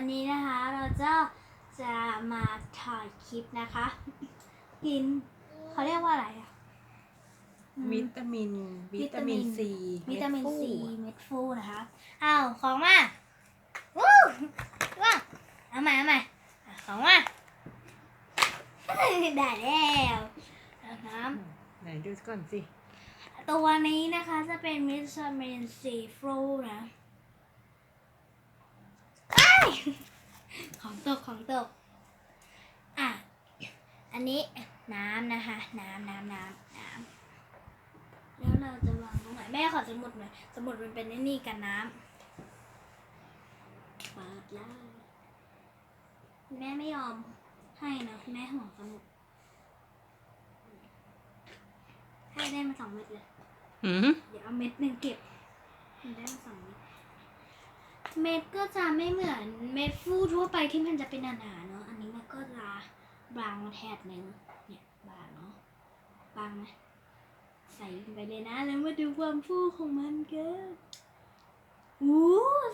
วันนี้นะคะเราจะจะมาถ่ายคลิปนะคะ กินเขาเรียกว่าอะไรอะอืมวิตามิน วิตามินซีวิตามินเดฟูซีเม็ดฟูนะคะอ้าวของมาวู้ว่าเอาใหม่เอาใหม่อะของมาได้แล้วนะครับไหนดูก่อนสิ ตัวนี้นะคะจะเป็นวิตามินซีฟูนะอ้าย ของตกของตกอะ อันนี้น้ำนะคะ น้ำน้ำน้ำน้ำแล้วเราจะวางตรงไหนแม่ขอสมุดหน่อยสมุดมันเป็นไอ้นี่กันน้ำเปิดเลยแม่ไม่ยอมให้นะแม่ห่วงสมุดให้ได้มาสองเม็ดเลยหืมเดี๋ยวเอาเม็ดหนึ่งเก็บมันได้มาสองเม็ด เม็ดก็จะไม่เหมือนเม็ดฟูทั่วไปที่มันจะเป็นหนาๆเนาะ อันนี้มันก็จะบางมาแถบหนึ่งเนี่ยบางเนาะ บางไหมใส่ลงไปเลยนะ แล้วมาดูความฟูของมันกันอู้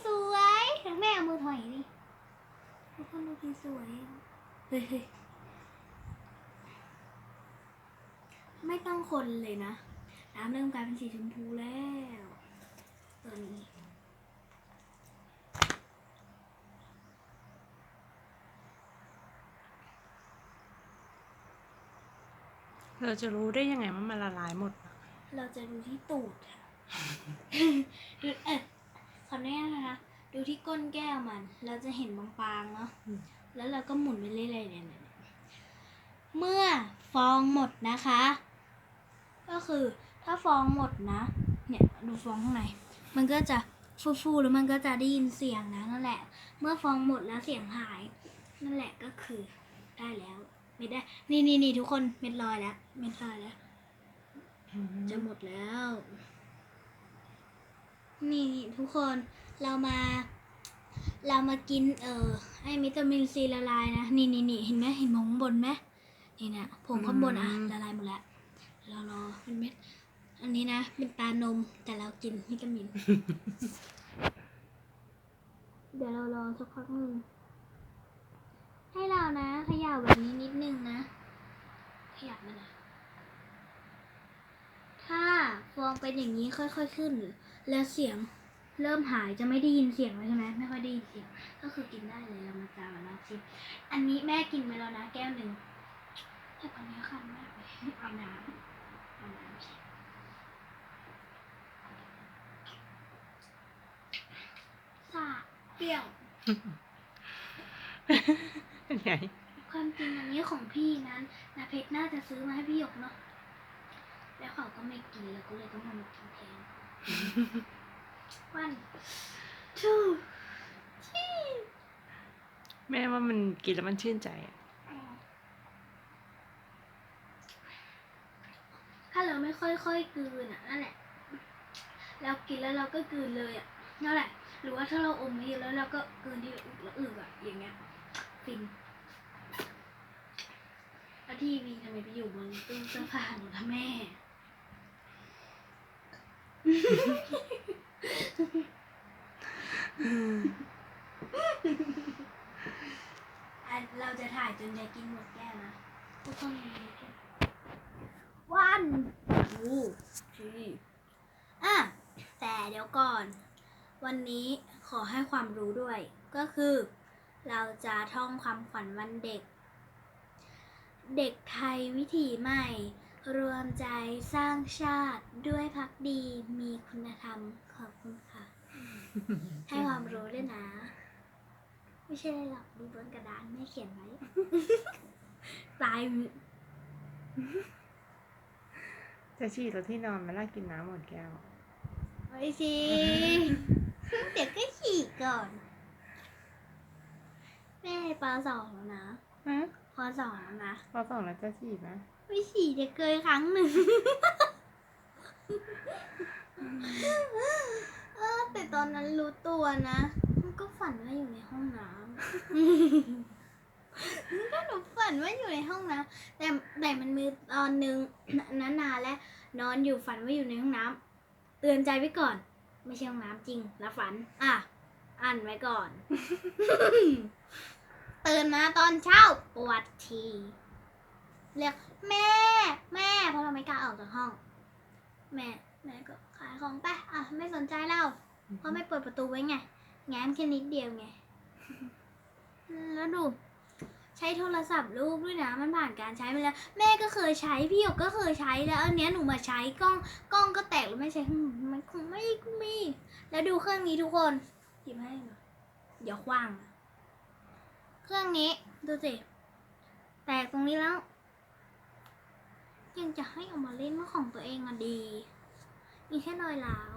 สวยแม่เอามือถอยดิทุกคนดูดีสวย เฮ้ยเฮ้ยไม่ต้องคนเลยนะ น้ำเริ่มกลายเป็นสีชมพูแล้ว ตัวนี้ เราจะรู้ได้ยังไงว่ามันละลายหมด เราจะดูที่ตูดค่ะดูเออขออนุญาตนะคะ ดูที่ก้นแก้วมัน เราจะเห็นบางๆเนาะ แล้วเราก็หมุนไปเรื่อยๆเนี่ยเนี่ยเมื่อฟองหมดนะคะ ก็คือถ้าฟองหมดนะ เนี่ยดูฟองข้างใน มันก็จะฟูๆแล้วมันก็จะได้ยินเสียงนะนั่นแหละ เมื่อฟองหมดแล้วเสียงหาย นั่นแหละก็คือได้แล้ว ไม่ได้ นี่นี่นี่ทุกคนเม็ดลอยแล้ว เม็ดลอยแล้ว จะหมดแล้ว นี่ทุกคนเรามา เรามากิน เอ่อไอ้วิตามินซีละลายนะ นี่นี่นี่เห็นไหมเห็นผงข้างบนไหมนี่นะผงข้างบนอะอืมละลายหมดแล้วเรารอเป็นเม็ด อันนี้นะ เป็นตานมแต่เรากินวิตามิน เดี๋ยวเรารอสักพักหนึ่ง ให้เรานะขย่าแบบนี้นิดนึงนะขยับมานะถ้าฟองเป็นอย่างนี้ค่อย ๆขึ้น แล้วเสียงเริ่มหายจะไม่ได้ยินเสียงแล้วใช่ไหมไม่ค่อยได้ยินเสียง ก็คือกินได้เลยเรามาจามาลองชิมอันนี้แม่กินไปแล้วนะแก้วหนึ่งแต่ตอนนี้คันมากเลยเอาน้ำเอาน้ำชิมซ่าเปรี้ยว ไง ความจริงอันนี้ของพี่นั้นนาเพชรน่าจะซื้อมาให้พี่หยกเนาะแล้วเขาก็ไม่กินแล้วก็เลยต้องมากินแทน one two three แม่ว่ามันกินแล้วมันชื่นใจอะถ้าเราไม่ค่อยๆกลืนอะนั่นแหละ เรากินแล้วเราก็กลืนเลยอะนั่นแหละ หรือว่าถ้าเราอมไว้เยอะแล้วเราก็กลืนที่อึกแล้วอึกอะอย่างเงี้ยฟิน แล้วทีวีทำไมไปอยู่บนตู้เสื้อผ้าหนูล่ะแม่ อะเราจะถ่ายจนยายกินหมดแก้วนะทุกคนมีแก้ววันทูทีอะ แต่เดี๋ยวก่อน วันนี้ขอให้ความรู้ด้วย ก็คือ เราจะท่องคำขวัญวันเด็ก เด็กไทยวิถีใหม่ รวมใจสร้างชาติด้วยพักดีมีคุณธรรมขอบคุณค่ะ ให้ความรู้ด้วยนะ ไม่ใช่หรอกดูบนกระดานไม่เขียนไว้ ตายมือจะฉี่รถที่นอนมาล่ากินน้ำหมดแก้วไว้สิเดี๋ยวก็ฉี่ก่อน แม่ปสองแล้วนะ ฮะปสองแล้วนะพอสองแล้วจะฉี่ไหมไม่ฉี่จะเกยครั้งหนึ่งเออแต่ตอนนั้นรู้ตัวนะมันก็ฝันว่าอยู่ในห้องน้ำก็หนูฝันว่าอยู่ในห้องน้ำแต่แต่มันมีตอนหนึ่งนานๆแล้ว นอนอยู่ฝันว่าอยู่ในห้องน้ำเตือนใจไว้ก่อน ไม่ใช่ห้องน้ำจริงแล้วฝัน อะอ่านไว้ก่อน ตื่นมาตอนเช้าปวดทีเรียกแม่ แม่เพราะเราไม่กล้าออกจากห้อง แม่แม่ก็ขายของไปอะไม่สนใจเราเพราะไม่เปิดประตูไว้ไงแง้มแค่นิดเดียวไง แล้วดู ใช้โทรศัพท์ลูกด้วยนะ มันผ่านการใช้มาแล้ว แม่ก็เคยใช้ พี่หยกก็เคยใช้แล้ว อันเนี้ยหนูมาใช้กล้องกล้องก็แตกแล้วไม่ใช้อืมมันคงไม่มี แล้วดูเครื่องนี้ทุกคนหยิบให้หน่อยเดี๋ยวคว้าง เครื่องนี้ดูสิ แตกตรงนี้แล้ว ยังจะให้เอามาเล่นเมื่อของตัวเองอะดี มีแค่รอยร้าว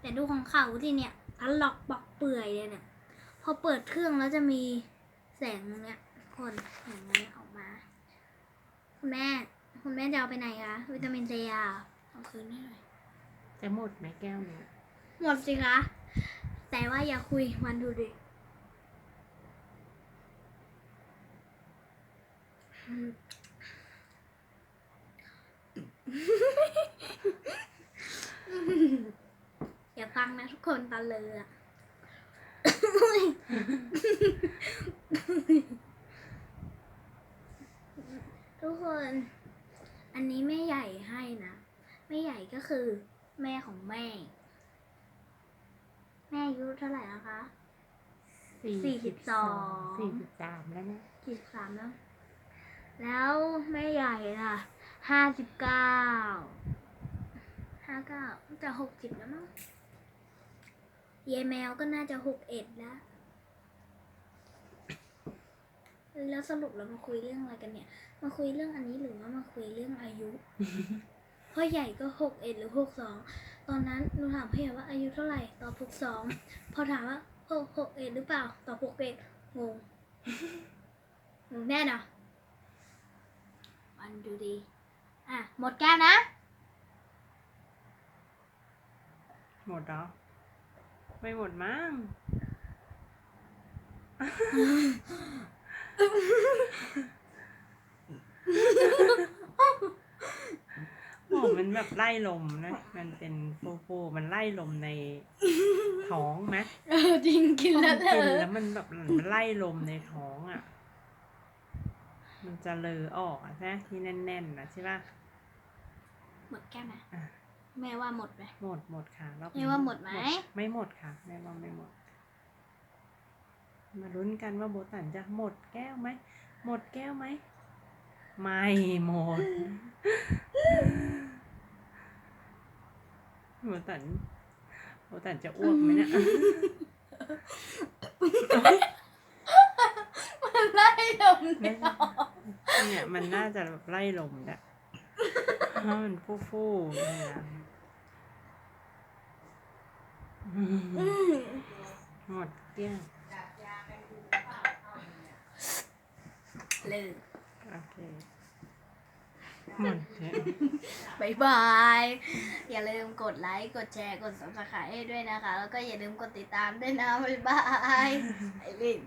แต่ดูของเขาที่เนี่ยทะลอกปอกเปื่อยเลยเนี่ย พอเปิดเครื่องแล้วจะมีแสงตรงเนี้ยคนอย่างเงี้ยออกมา คุณแม่ คุณแม่จะเอาไปไหนคะ วิตามินซีอะเอาคืนให้หน่อยจะหมดไหมแก้วเนี่ยหมดสิคะ แต่ว่าอย่าคุยมันดูดิ อืมอย่าฟังนะทุกคนตอนเลยอะทุกคน อันนี้แม่ใหญ่ให้นะ แม่ใหญ่ก็คือ แม่ของแม่ แม่อายุเท่าไหร่แล้วคะสี่สิบสองสี่สิบสามแล้วนะกี่สามแล้ว แล้วแม่ใหญ่ล่ะห้าสิบเก้าห้าเก้าจะหกสิบแล้วมั้งเยายแมวก็น่าจะหกเอ็ดแล้ว แล้วสรุปเรามาคุยเรื่องอะไรกันเนี่ย มาคุยเรื่องอันนี้หรือว่ามาคุยเรื่องอายุ พ่อใหญ่ก็หกเอ็ดหรือหกสอง ตอนนั้นหนูถามพ่อใหญ่ว่าอายุเท่าไหร่ ตอบหกสอง พอถามว่าหกหกเอ็ดหรือเปล่า ตอบหกเอ็ดงง งงแน่น อนวันดูดี อะ หมดแก้วนะ หมดเหรอ ไม่หมดมั้ง โอ้มันแบบไล่ลมนะ มันเป็นฟูฟูๆมันไล่ลมในท้องไหมเออจริงกินแล้วเธกินอ แล้วมันแบบมันไล่ลมในท้องอะ มันจะเลอออกอะใช่ไหมที่แน่นๆนะใช่ป่ะหมดแก้วนะอะแม่ว่าหมดไหมหมดหมดค่ะรอบไม่ว่าหมดไหมไม่หมดค่ะแม่ว่าไม่หมด มาลุ้นกันว่าโบตันจะหมดแก้วไหมหมดแก้วไหมไม่หมดโบตันโบตันจะอ้วกไหมเนี่ยมันไล่ลมไม่ เนี่ยมันน่าจะแบบไล่ลมเนี่ยเพราะมันฟู่ฟู่ๆเนี่ยนะหมดเกลี้ยงเลยโอเคหมดเกลี้ยงบายบาย อย่าลืมกดไลค์ กดแชร์ กด subscribe ให้ด้วยนะคะ แล้วก็อย่าลืมกดติดตามด้วยนะบ๊ายบายไอลิน